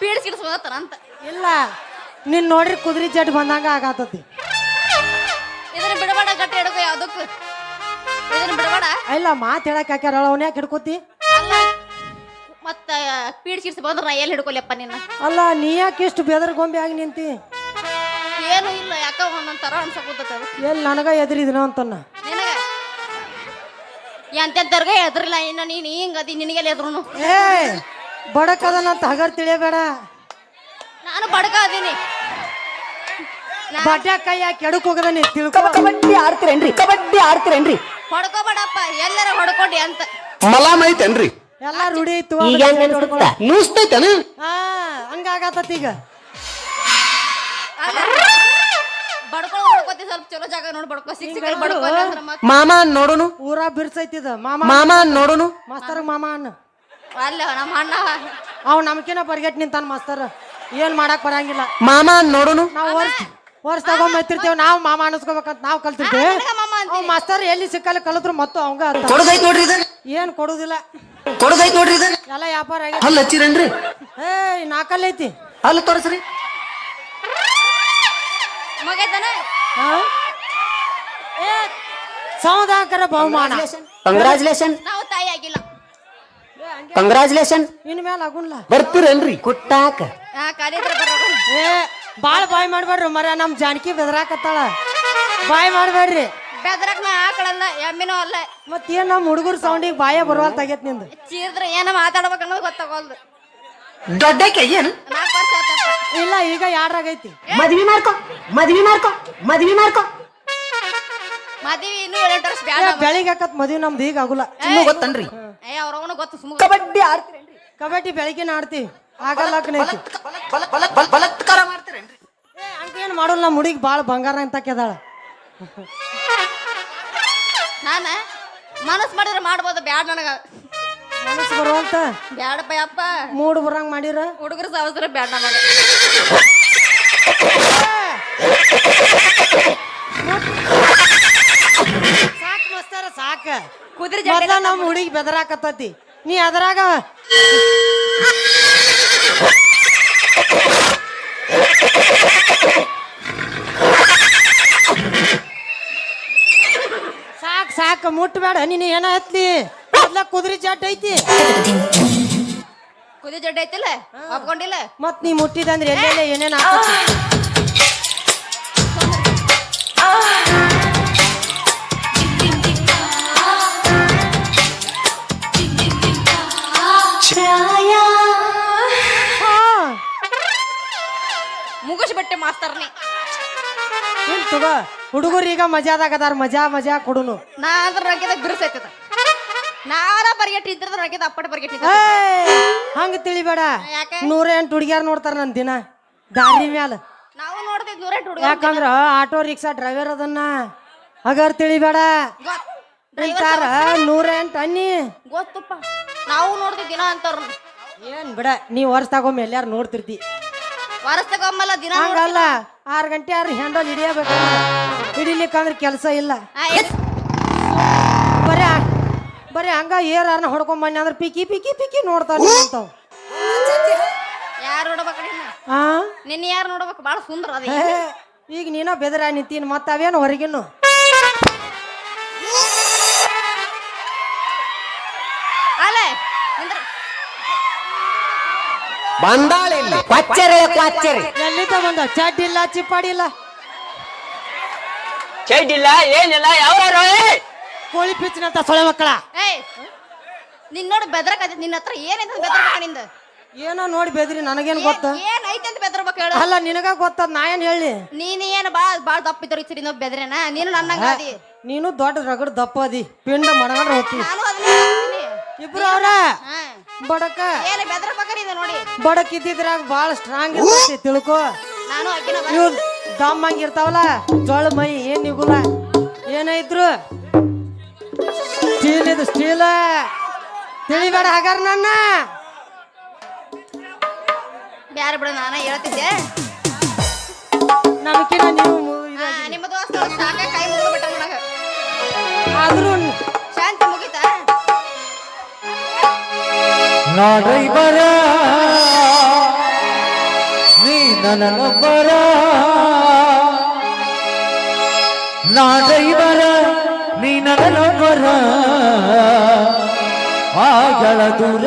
ಪೀಡಿಸಿಡ್ಸ್ಕೊತಾರ ಅಂತ. ಇಲ್ಲ ನೀನ್ ನೋಡ್ರಿ ಕುದುರೆ ಜಡ್ ಬಂದಂಗ ಆಗತತಿ ಇದನ್ನ ಬಿಡಬೇಡ ಗಟ್ಟಿ ಹಿಡ್ಕೊ ಯಾವ್ದಕ್ಕೂ. ಇದನ್ನ ಬಿಡಬೇಡ. ಇಲ್ಲ ಮಾತ್ ಹೇಳಕ್ ಹಾಕ್ಯಾರ ಅವನ್ ಯಾಕೆ ಹಿಡ್ಕೋತಿ? ಅಲ್ಲ ಮತ್ತ ಪೀಡಿಸಿಡ್ಸಿ ಬಂದ್ರ ನಾ ಎಲ್ಲಿ ಹಿಡ್ಕೊಲಿಯಪ್ಪ ನಿನ್ನ? ಅಲ್ಲ ನೀ ಯಾಕೆ ಇಷ್ಟು ಬೆದರ್ ಗೊಂಬೆ ಆಗಿ ನಿಂತಿ? ಏನು ಇಲ್ಲ ಯಾಕ ಒಂದೊಂದ್ ತರ ಅನ್ಸಕೂತದ ಎಲ್ಲಿ ನನಗ ಎದುರಿದಿನ ಅಂತನ್ನ? ನಿನಗ? ಎಂತೆಂತರ್ಗ ಎದ್ರಿಲ್ಲ ಇನ್ನ ನೀನ್ ಹಿಂಗದಿ ನಿನಗೆಲ್ಲ ಎದ್ರುನು? ಏ ಬಡಕದನಂತ ಹಗರ್ ತಿಳಿಯಬೇಡ. ನಾನು ಬಡಕ ಅದೀನಿ ಬಡ್ಡ ಕೈ ಯಾಕೆ ಕೆಡಕ್ ಹೋಗದ ನೀ ತಿಳ್ಕೊ. ಕಬಡ್ಡಿ ಆಡ್ತಿರೇನ್ರಿ? ಕಬಡ್ಡಿ ಆಡ್ತಿರೇನ್ರಿ? ಹೊಡ್ಕೋಬೇಡಪ್ಪ ಎಲ್ಲರ ಹೊಡ್ಕೊಡಿ ಅಂತ. ಮಲಾಮ್ ಐತೇನ್ರಿ? ಎಲ್ಲ ರೂಢಿ ಇತ್ತು ಈಗ ಹೆಂಗ್ ಅನ್ಸುತ್ತ ನುಸ್ತೈತೇನ? ಹಾ ಹಂಗಾಗತ್ತತಿ ಈಗ. ಬಡ್ಕೊಳ್ಳೋ ಹೊಡ್ಕೋತಿ ಸ್ವಲ್ಪ ಚಲೋ ಜಾಗ ನೋಡಿ ಬಡ್ಕೋ. ಸಿಕ್ ಸಿಕ್ಕ ಬಡ್ಕೋ ಅಂದ್ರೆ ಮತ್ತೆ ಮಾಮ ನೋಡುನು? ಊರ ಬಿರ್ಸೈತಿದ ಮಾಮ ಮಾಮ ನೋಡುನು? ಮಾಸ್ತರ್ ಮಾಮ ಅನ್ನ ಅಲ್ಲ ನಮ್ಮ ಅಣ್ಣ. ಅವ್ ನಮ್ಕಿನ ಬರ್ಗೆಟ್ ನಿಂತಾನ ಮಾಸ್ತರ್. ಏನ್ ಮಾಡಕ್ ಬರಂಗಿಲ್ಲ. ಮಾಮ ನೋಡುನು? ನಾವು ವರ್ಷ ವರ್ಷ ತಗೊಂಡ್ ಬರ್ತಿರ್ತೇವ್ ನಾವ್ ಮಾಮ ಅನಿಸ್ಕೋಬೇಕಂತ ನಾವ್ ಕಲ್ತಿರ್ತೇವೆ. ಅವ್ ಮಾಸ್ತರ್ ಎಲ್ಲಿ ಸಿಕ್ಕಲ್ಲಿ ಕಲಿದ್ರು ಮತ್ತು ಅವಂಗ ಕೊಡದೈತ್ ನೋಡ್ರಿ ಇದು ಏನ್ ಕೊಡುದಿಲ್ಲ. ಕೊಡದೈತ್ ನೋಡ್ರಿ ಇದು ಎಲ್ಲ ವ್ಯಾಪಾರ ಆಗೈತಿ. ಹಲ್ ಹಚ್ಚಿರೇನ್ರಿ? ಏಯ್ ನಾಕಲ್ ಐತಿ. ಹಲ್ ತೋರಿಸ್ರಿ. ಮಗೈತನ? ಹಾ? ಏ ಬಹುಮಾನ. ಕಂಗ್ರಾಚುಲೇಷನ್ ಕಂಗ್ರಾಚುಲೇಷನ್ ಇನ್ ಮೇಲೆ ಆಗುನ್ಲ ಬರ್ತೀರೇನ್ರಿ? ಕುಟ್ಟಾಕ. ಆ ಕಾಲಿದ್ರೆ ಬರೋದು? ಏ ಬಾಳ್ ಬಾಯ್ ಮಾಡ್ಬೇಡ್ರಿ ಮರ ನಮ್ ಜಾನಕಿ ಬೆದರಾಕತ್ತಾಳ. ಬಾಯ್ ಮಾಡ್ಬೇಡ್ರಿ. ಬೆದ್ರಕ್ ನಾ ಆಕಳಲ್ಲ ಎಮ್ಮಿನೂ ಅಲ್ಲ. ಮತ್ತೇನ್ ಏನ್ ನಮ್ ಹುಡುಗರ್ ಸೌಂಡಿಗೆ ಬಾಯ ಬರುವಲ್ ತಗೇತ್ನಿಂದ? ಚೀರ್ದ್ರೆ ಏನ ಮಾತಾಡ್ಬೇಕು ಅನ್ನೋದು ಗೊತ್ತಾಗೋಲ್ದು. ದೊಡ್ಡಕ್ಕೆ ಏನು? ನಾಲ್ಕು ವರ್ಷ ಆತಪ್ಪ. ಇಲ್ಲ ಈಗ ಯಾರಾಗೈತಿ ಮದ್ವಿ ಮಾಡ್ಕೊ ಮದ್ವಿ ಮಾಡ್ಕೊ ಮದ್ವಿ ಮಾಡ್ಕೊ. ಮದ್ವಿ ಇನ್ನೂ ವರ್ಷ ಬ್ಯಾಡ ಬೆಳಿಗ್ಗೆ ಹಾಕತ್ ಮದ್ವಿ ನಮ್ದು ಈಗ ಆಗುಲ್ಲ. ನಿಮ್ಗ್ ಗೊತ್ತನ್ರಿ. ಏ ಅವ್ರವನು ಗೊತ್ತು ಸುಮ್ಮ ಕಬಡ್ಡಿ ಆಡ್ತೀರೇನ್ರಿ? ಕಬಡ್ಡಿ ಬೆಳಿಗ್ಗೆ ಆಡ್ತೀವಿ ಆಗಲ್ಲ ಬಲ- ಬಲಾತ್ಕಾರ ಮಾಡ್ತೀರೇನ್ರಿ? ಏ ಹಂಗೇನ್ ಮಾಡೋಲ್ಲ ನಮ್ಮ ಹುಡುಗಿ ಬಾಳ ಬಂಗಾರ ಅಂತ ಕೆದಾಳ. ನಾನ ಮನಸ್ ಮಾಡಿದ್ರೆ ಮಾಡ್ಬೋದು ಬ್ಯಾಡ ನನಗ. ಮನಸ್ಸು ಬರುವಂತ? ಬ್ಯಾಡಪ್ಪ ಯಪ್ಪ. ಮೂಡ್ ಬರಂಗ್ ಮಾಡಿರ? ಹುಡುಗರ ಸಾವಸ್ರ ಬ್ಯಾಡ ನಮಗ ಸಾಕ್ ಮಸ್ತಾರ ಸಾಕ. ಕುದುರೆ ಮೊದ್ಲ ನಮ್ಮ ಹುಡುಗಿ ಬೆದರಾಕತ್ತತಿ. ನೀ ಅದ್ರಾಗ ಸಾಕ್ ಸಾಕ್ ಮುಟ್ಬೇಡ. ನೀನು ಏನ ಹತ್ಲಿ ಮೊದ್ಲ ಕುದುರೆ ಜಾಟ್ ಐತಿ. ಕುದ್ರಿ ಜಡ್ಡ ಐತಿಲ್ಲ? ಒಪ್ಕೊಂಡಿಲ್ಲ? ಮತ್ ನೀ ಮುಟ್ಟಿದಂದ್ರೆ ಎಲ್ಲೆಲ್ಲ ಏನೇನ್ ಹಾಕತಿ ಮಾಸ್ತರ್ನಿ. ಏನ್ ತಗೋ? ಹುಡುಗರು ಈಗ ಮಜಾದಾಗ ಅದಾರ ಮಜಾ ಮಜಾ ಕೊಡುನು. ನಾ ಅದ್ರ ರಗ್ಗೆದಾಗ ಬಿರ್ಸೈತದ ನಾರ ಬರ್ಗೆಟ್ ಇದ್ರ ರಗ್ಗೆದ ಅಪ್ಪಟ ಬರ್ಗೆಟ್ ಇದ್ದ. ಏಯ್, ಹಂಗ ತಿಳಿಬೇಡ. ಯಾಕೆ? ನೂರ ಎಂಟು ಹುಡುಗಿಯಾರ ನೋಡ್ತಾರ ನನ್ ದಿನ. ದಾರಿ ಮ್ಯಾಲ. ನಾವು ನೋಡ್ತಿದ್ ನೂರೆಂಟು ಹುಡುಗ ಯಾಕಂದ್ರ ಆಟೋ ರಿಕ್ಷಾ ಡ್ರೈವರ್ ಅದನ್ನ. ಹಗರ್ ತಿಳಿಬೇಡ. ನಿಂತಾರ ನೂರ ಎಂಟು ಅನ್ನಿ. ಗೊತ್ತಪ್ಪ. ನಾವು ನೋಡ್ತಿದ್ ದಿನ ಅಂತವ್ರ ಏನ್ ಬಿಡ ನೀ ವರ್ಷ ತಗೊಮ್ಮೆ ಎಲ್ಲಾರು ನೋಡ್ತಿರ್ತಿ. ವಾರಸ್ತಗೊಮ್ಮಲ್ಲ ದಿನ ಹಂಗಲ್ಲ. ಆರು ಗಂಟೆ ಆರ್ ಹ್ಯಾಂಡಲ್ ಹಿಡಿಯಬೇಕು. ಹಿಡಿಲಿಕ್ಕಂದ್ರೆ ಕೆಲಸ ಇಲ್ಲ. ಬರೀ ಬರೀ ಹಂಗ ಏರ್ ಹೊಡ್ಕೊಂಡ್ ಬನ್ನಿ ಅಂದ್ರೆ ಪಿಕಿ ಪಿಕಿ ಪಿಕಿ ನೋಡ್ತಾನೆ ಅಂತಾವ್ ಯಾರ್ ಆ? ನಿನ್ನ ಯಾರು ನೋಡ್ಬೇಕು? ಭಾಳ ಸುಂದರ ಅದ ಈಗ. ನೀನ ಬೆದರ ನಿಂತೀನಿ ಮತ್ತ ಅವೇನು ಹೊರಗಿನ್ನು? ಬಂದಾಳೆ ಇಲ್ಲಿ ಕ್ವಾಚ್ಚರೆ. ಎಲ್ಲಿ ಎಲ್ಲಿಂದ ಬಂದ? ಚಡ್ ಇಲ್ಲ ಚಿಪ್ಪಾಡಿ ಇಲ್ಲ. ಚೈಡಿಲ್ಲ ಏನಿಲ್ಲ ಯಾವ ಕೋಳಿ ಪಿಚ್ಚಿನಂತ ಸೊಳೆ ಮಕ್ಕಳ. ಏಯ್! ನಿನ್ ನೋಡಿ ಬೆದ್ರಕತ್ತೈತಿ ನಿನ್ನ ಹತ್ರ ಏನೈತೆ ಬೆದ್ರಬೇಕ ನಿಂದ? ಏನೋ ನೋಡಿ ಬೆದ್ರಿ ನನಗೇನ್ ಗೊತ್ತ? ಏನ್ ಐತೆ ಅಂತ ಬೆದ್ರಬೇಕು ಹೇಳು. ಅಲ್ಲ ನಿನಗ ಗೊತ್ತದ ನಾ ಏನ್ ಹೇಳಿ? ನೀನ್ ಏನ್ ಬಾ ಬಾಳ ದಪ್ಪ ಸರಿ ನಾವು ಬೆದ್ರೇನ? ನೀನು ನನ್ನಂಗ ಅದಿ ನೀನು ದೊಡ್ಡ ರಗಡ್ ದಪ್ಪ ಅದಿ ಪಿಂಡ ಮಡಗಂಡ್ರ ಹೋಗ್ತೀನಿ ನಾನು ಅದನ್ನ ಹೇಳ್ತೀನಿ. ಇಬ್ರು ಅವ್ರ. ಹಾ. ಬಡಕ. ಏನ್ ಬಕರಿ ಇದೆ ನೋಡಿ. ಬಡಕ್ ಇದ್ದಿದ್ರಾಗ ಬಾಳ ಸ್ಟ್ರಾಂಗ್ ಇರ್ತೈತಿ ತಿಳ್ಕೊ. ನಾನು ಅಕ್ಕಿನ ಇವ್ ದಮ್ ಹಂಗಿರ್ತಾವಲ್ಲ ಜೋಳ ಮೈ ಏನ್ ನಿಗುಲ್ಲ ಏನಾಯ್ತ್ರು ಸ್ಟೀಲ್ ಇದು ಸ್ಟೀಲ್ ತಿಳಿಬೇಡ ಹಾಗಾರ ನನ್ನ. ಬ್ಯಾರೆ ಬಿಡ ನಾನ ಹೇಳ್ತಿದ್ದೆ. ನಮಕಿನ ನೀವು ಮು- ಆ, ನಿಮ್ಮ ದೋಸ್ತ ಸಾಕ ಕೈ ಆದ್ರೂ ನೋಡ್ರಿ ಬರ. ನನ್ನ ನಂಬರ ನಾ ಡ್ರೈವರ ನೀ ನನ್ನ ನಂಬರ ಆಗಳ ದೂರ.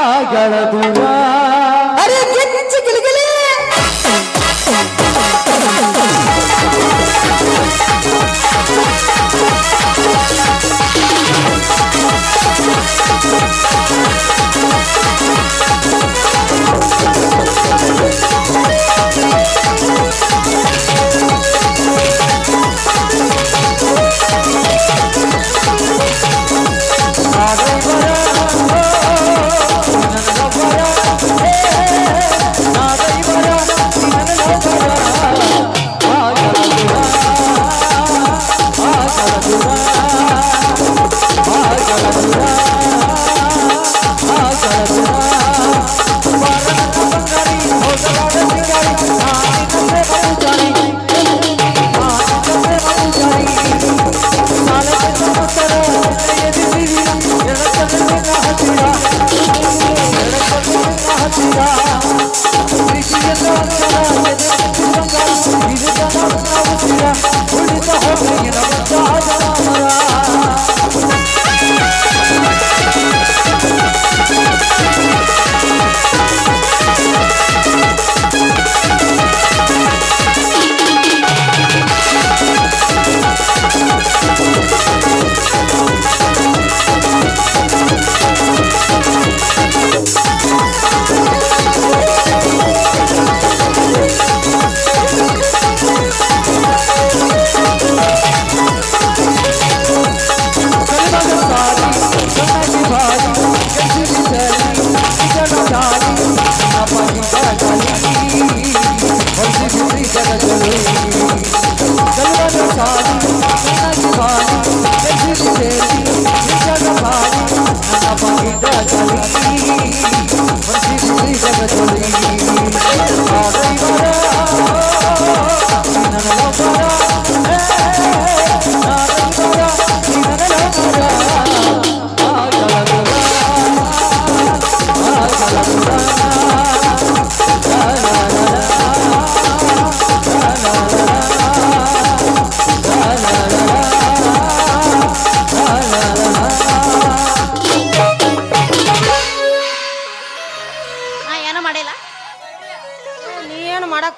ಆಗಳ ದೂರ ನಾ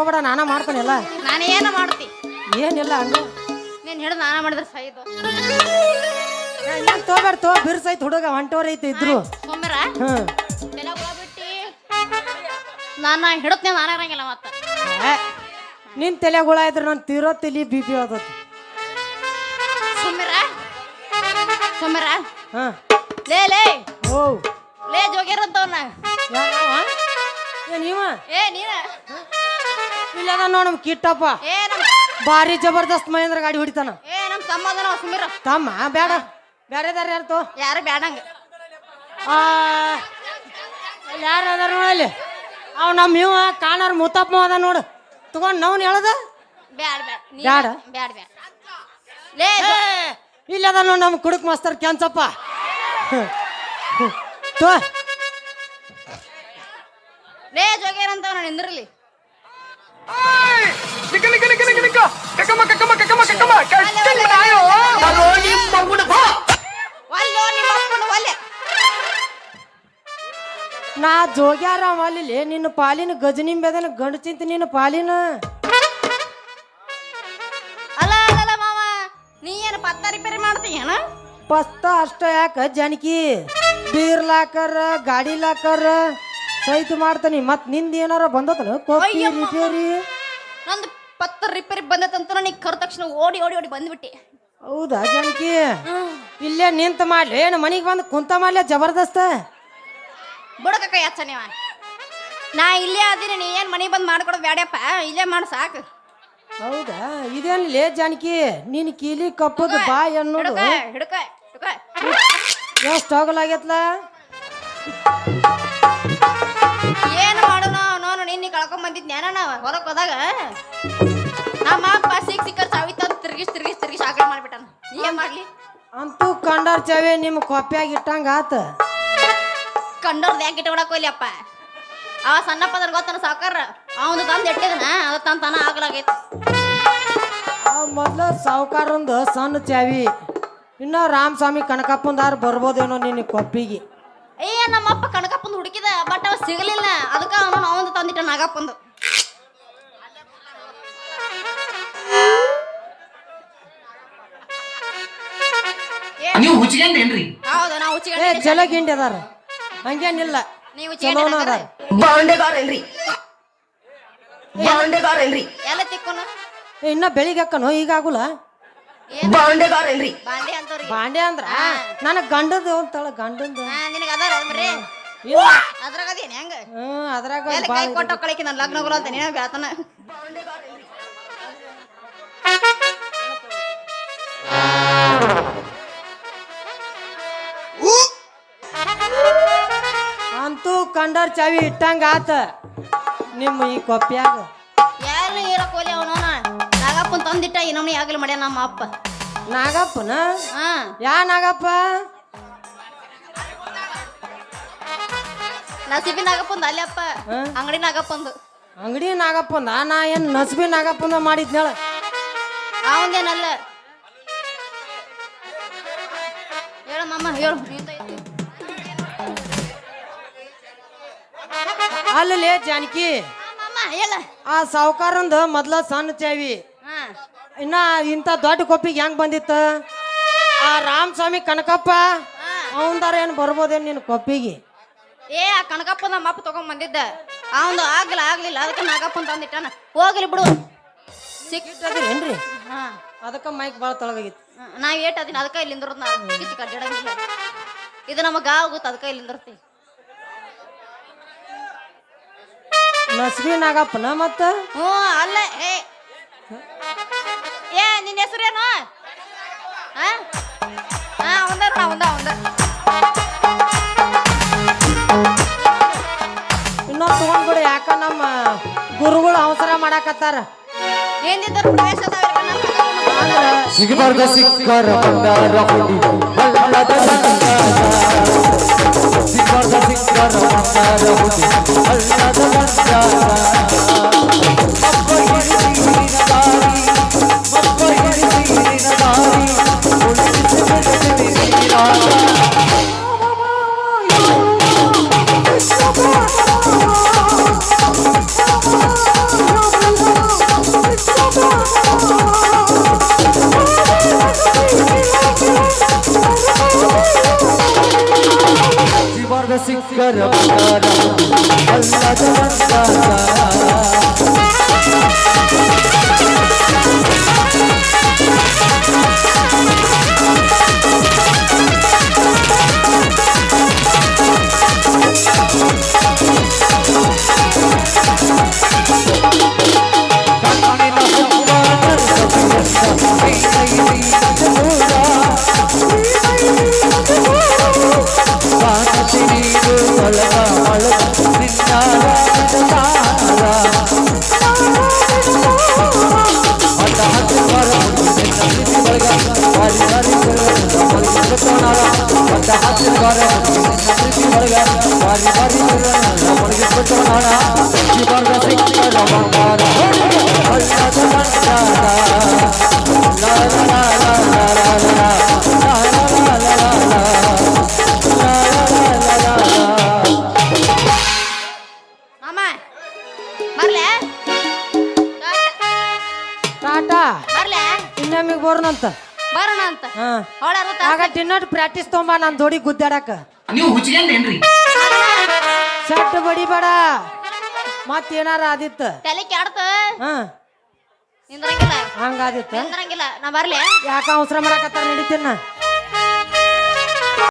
ಹೋಗ್ಬೇಡ ನಾನ ಮಾಡ್ತಾನಿಲ್ಲ. ನಾನು ಏನು ಮಾಡ್ತಿ? ಏನಿಲ್ಲ ಹಂಗ. ನೀನ್ ಹಿಡಿದು ನಾನ ಮಾಡಿದ್ರೆ ಸೈದು ತೋಬೇಡ ತೋ ಬಿರ್ಸೈತ್ ಹುಡುಗ ಹೊಂಟೋರ್ ಐತಿ ಇದ್ರು. ಸೋಮ್ಯಾರ? ಹ್ಮ್. ತಲೆ ಬಿಟ್ಟಿ ನಾನು ಹಿಡತ್ನೇ ನಾನು ಇರಂಗಿಲ್ಲ ಮತ್ತ. ನಿನ್ ತಲೆ ಹುಳ ಇದ್ರೆ ನಾನು ತೀರೋ ತಲಿ ಬಿ ಪಿ ಆದತಿ ಸೋಮ್ಯಾರ? ಸೋಮ್ಯಾರ? ಹಾ. ಲೇ ಲೇ. ಓ. ಲೇ ಜೋಗ್ಯಾರಂತವನ್ನ ನೀವ? ಏ ನೀನ. ಇಲ್ಲದ ನೋಡ್ ನಮ್ ಕಿಟ್ಟಪ್ಪ ಏ ನಮ್ ಭಾರಿ ಜಬರ್ದಸ್ತ್ ಮಹೇಂದ್ರ ಗಾಡಿ ಹೊಡಿತಾನ. ಏ ನಮ್ ಸಮಾಧಾನ ಸುಮಿರ. ತಮ್ಮ? ಬೇಡ ಬೇರೆದಾರ ಯಾರು ತೋ? ಯಾರು ಬೇಡಂಗ ಆ ಯಾರು ಅದಾರ ನೋಡಲ್ಲಿ ಅವ್ ನಮ್ಮ ಇವ ಕಾಣಾರ ಮುತ್ತಪ್ಪ ಅದ ನೋಡು. ತಗೊಂಡ್ ನವ್ನ ಹೇಳದ? ಬ್ಯಾಡ ಬ್ಯಾಡ. ನೀ- ಬ್ಯಾಡ? ಬ್ಯಾಡ ಬ್ಯಾಡ. ಲೇ ಇಲ್ಲದ ನೋಡ್ ನಮ್ ಕುಡುಕ್ ಮಾಸ್ತರ್ ಕೆಂಚಪ್ಪ. ತೋ. ಲೇ ನಾನು ನಿಂದ್ರಲಿ ನಿಮ್ಮ ಮಗುನ ಬಾ. ಒಲ್ಲೋ ನಿಮ್ಮ ಅಪ್ಪನ ಒಲ್ಲೆ. ನಾ ಜೋಗ್ಯಾರ ಅಲ್ಲಿ ನಿನ್ನ ಪಾಲಿನ ಗಜನಿಂಬೆದನ ಗಂಡು ಚಿಂತ ನಿನ್ನ ಪಾಲಿನ. ಅಲ್ಲ ಅಲ್ಲ ಮಾವ. ನೀ ಏನು ಪತ್ತ ರಿಪೇರಿ ಮಾಡ್ತೀಯನ ಪಸ್ತ ಅಷ್ಟ ಯಾಕ ಜಾನಕಿ? ಬೀರ್ ಲಾಕರ್ ಗಾಡಿ ಲಾಕರ್ ಸೈತು ಮಾಡ್ತಾನಿ. ಮತ್ನಿಂದ ಏನಾರ ಬಂದತನ ಅಯ್ಯಮ್ಮ. ರಿಪೇರಿ? ನಂದು ಪತ್ತ ರಿಪೇರಿ ಬಂದೈತಂತ ನನಗೆ ಕರ್ ತಕ್ಷಣ ಓಡಿ ಓಡಿ ಓಡಿ ಬಂದ್ಬಿಟ್ಟೆ. ಹೌದಾ ಜಾನಕಿ? ಇಲ್ಲೇ ನಿಂತ ಮಾಡ್ಲಿ. ಏನು ಮನೆಗೆ ಬಂದು ಕುಂತ ಮಾಡ್ಲಿ ಜಬರ್ದಸ್ತ? ಬುಡಕ ನಾ ಇಲ್ಲೇ ಅದೀನಿ ನೀ ಏನ್ ಮನೆಗೆ ಬಂದು ಮಾಡ್ಕೊಡೋದು ಬ್ಯಾಡ್ಯಪ್ಪ? ಇಲ್ಲೇ ಮಾಡು ಸಾಕು. ಹೌದಾ? ಇದೇನ್ ಲೇ ಜಾನಕಿ? ನೀನ್ ಕೀಲಿ ಕಪ್ಪದ ಬಾ ಅನ್ನೋದು? ಹಿಡ್ಕ ಹಿಡ್ಕ ಹಿಡ್ಕ. ಎಷ್ಟು ಆಗಲಾಗೈತ್ಲ ನಾನು ಜ್ಞಾನ ಕಳ್ಕೊಂಡ್ ಬಂದಿದ್ದೆ ನಾನು ಹೊರಕ್ ಹೋದಾಗ. ನಮ್ಮ ಅಪ್ಪ ಸಿಕ್ ಸಿಕ್ಕ ಸಾವಿತ ತಿರ್ಗಿಸ್ ತಿರ್ಗಿಸ್ ತಿರ್ಗಿಸ್ ಆಕಡೆ ಮಾಡ್ಬಿಟ್ಟಾನ. ನೀ ಏನ್ ಮಾಡ್ಲಿ? ಅಂತೂ ಕಂಡರ್ ಚಾವೆ ನಿಮ್ ಕೊಪ್ಪ್ಯಾಗ ಇಟ್ಟಂಗ ಆತ. ಕಂಡರ್ ಯಾಕೆ ಇಟ್ಕೊಳಕ್ ಹೋಗ್ಲಿ ಅಪ್ಪ. ಅವ ಸಣ್ಣಪ್ಪದನ್ ಗೊತ್ತನ ಸಾಕಾರ ಅವನು ತಂದು ಇಟ್ಟಿದನ ಅದ ತನ್ ತನ ಆಗ್ಲಾಗೈತಿ ಆ ಮೊದ್ಲ ಸಾವುಕಾರಂದು ಸಣ್ಣ ಚಾವಿ. ಇನ್ನ ರಾಮಸ್ವಾಮಿ ಕನಕಪ್ಪಂದಾರ ಬರ್ಬೋದೇನೋ ನಿನ್ನ ಕೊಪ್ಪಿಗೆ. ಏ ನಮ್ಮಪ್ಪ ಕನಕಪ್ಪಂದು ಹುಡುಕಿದ ಬಟ್ ಅವ ಸಿಗಲಿಲ್ಲ. ಅದಕ್ಕ ಅವನು ಅವನು ತಂದಿಟ್ಟ ನಾಗಪ್ಪಂದು. ನೀವು ಹುಚ್ಕೊಂಡೇನ್ರಿ? ಹೌದು ನಾವು ಏ ಹುಚ್ಚಿಗೆ ಚಲೋ ಗಿಂಡಿ ಅದಾರ ಹಂಗೇನಿಲ್ಲ. ನೀವು ಚಲೋನ ಅದಾರ? ಬಾಂಡೆಗಾರೇನ್ರಿ? ಬಾಂಡೆಗಾರೇನ್ರಿ? ಎಲ್ಲ ತಿಕ್ಕೋನು? ಏ, ಇನ್ನ ಬೆಳಿಗ್ಗೆ ಅಕ್ಕನು ಈಗ ಆಗುಲ್ಲ ಏನ್ ಬಾಂಡೆಗಾರೇನ್ರಿ ಬಾಂಡೆ ಅಂದ್ರ? ನನ್ನ ಗಂಡದು ಅಂತಳ ಗಂಡಂದು. ಹಾ ನಿನಗ ಅದಾರ ಬರೀ ಇಲ್ಲ ಅದ್ರಾಗ ಅದೇನ್ ಹೆಂಗ? ಹ್ಮ್ ಅದ್ರಾಗ ಎಲ್ಲ ಕೈ ಕೊಟ್ಟ ಕಳಿಕೆ ನಾನು ಲಗ್ನ ಗುರು ಅಂತ ನೀನು ಬೇತನ ಅಂತೂ ಕಂಡರ್ ಚಾವಿ ಇಟ್ಟಂಗ ಆತ. ನಿಮ್ಮ ಈ ಕೊಪ್ಪ್ಯಾಗ ಯಾರು ಅವನು ನಾಗಪ್ಪನ್ ಇನ್ನೊಮ್ಮೆ ಆಗಲಿ ಮಾಡ್ಯ ನಮ್ಮ ಅಪ್ಪ. ನಾಗಪ್ಪನ? ಹಾ. ಯಾ ನಾಗಪ್ಪ? ನಸಿಬಿ ನಾಗಪ್ಪಂದ ಅಲ್ಲಿ ಅಪ್ಪ. ಅಂಗಡಿ ನಾಗಪ್ಪಂದು. ಅಂಗಡಿ ನಾಗಪ್ಪಂದ? ನಾ ಏನ್ ನಸಿಬಿ ನಾಗಪ್ಪಂದ ಮಾಡಿದ್ನೇಳ ಅವಂದೇನಲ್ಲ. ಹೇಳ ಮಾಮ ಹೇಳು. ನಿಂದ ಐತಿ. ಅಲ್ಲೇ ಜಾನಕಿ ಹೇಳ. ಆ ಸಾವುಕಾರಂದ ಮೊದ್ಲ ಸಣ್ಣ ಚಾವಿ. ಇನ್ನ ಇಂಥ ದೊಡ್ಡ ಕೊಪ್ಪಿಗೆ ಹೆಂಗ್ ಬಂದಿತ್ತ? ಆ ರಾಮಸ್ವಾಮಿ ಕನಕಪ್ಪ. ಅವಂದಾರ ಏನ್ ಬರ್ಬೋದೇನ್ ನಿನ್ ಕೊಪ್ಪಿಗೆ? ಏ ಆ ಕನಕಪ್ಪ ನಮ್ಮ ಅಪ್ಪ ತಗೊಂಡ್ ಬಂದಿದ್ದ. ಅವನು ಆಗ್ಲಿಲ್ಲ ಆಗ್ಲಿಲ್ಲ. ಅದಕ್ಕೆ ನಾಗಪ್ಪನ ತಂದಿಟ್ಟಾನ ಹೋಗ್ಲಿ ಬಿಡು. ಸಿಕ್ಕಿ ಏನ್ರಿ? ಹಾ. ಅದಕ್ಕ ಮೈಕ್ ಬಾಳ ತೊಳಗಾಗಿತ್ತು. ನಾ ಏಟ್ ಅದಿನ ಅದಕ್ಕ ಇಲ್ಲಿಂದ ನಾ ಕಿಚ್ಚಿ ಕಡ್ಡಾಡಂಗಿಲ್ಲ ಇದು ನಮಗ ಆಗುತ್ತೆ ಗೊತ್ತ ಅದಕ್ಕ ಇಲ್ಲಿಂದಿರ್ತಿ ನಸ್ಬಿ ನಾಗಪ್ಪನ ಮತ್ತ? ಹ್ಞೂ ಅಲ್ಲೇ ಏ. ಏ ನಿನ್ನ ಹೆಸರೇನು? ಹಾ ಅವಂದ ಇನ್ನೊಂದ್ ತಗೊಂಡ್ಬಿಡು ಯಾಕ ನಮ್ಮ ಗುರುಗಳು ಅವಸರ ಮಾಡಾಕತ್ತಾರ. ಏನಿದ್ದರು ಪ್ರವೇಶ ಸಿಗಬಾರ್ದ ಸಿಕ್ಕರ ಬಂಗಾರ ಹುಡಿ. ಬಲ್ಲದ ಬಂಗಾರ ಸಿಗಬಾರ್ದ ಸಿಕ್ಕರ ಬಂಗಾರ ಹುಡಿ. ಬಲ್ಲದ ಬಂಗಾರ ಇನ್ನೊಮ್ಮಿಗೆ ಬರೋಣಂತ. ಬರೋಣ ಅಂತ ಹಾ ಟಿನ್ನಟ್ ಪ್ರಾಕ್ಟೀಸ್ ತೊಂಬ ನಾನು ದೋಡಿ ಗುದ್ದಾಡಕ. ನೀವು ಹುಚ್ಕೊಂಡೇನ್ರಿ ಸಟ್ ಬಡಿಬೇಡ ಮತ್ತೇನಾರ ಆದಿತ್ತ? ತಲೆ ಕೆಡ್ತ. ಹಾ. ನಿಂದ್ರಂಗಿಲ್ಲ. ಹಂಗಾದಿತ್ತ? ನಿಂದ್ರಂಗಿಲ್ಲ. ನಾ ಬರ್ಲಿ. ಯಾಕ ಅವಸರ ಮಾಡಕತ್ತಾರ ನಡೀತೀನ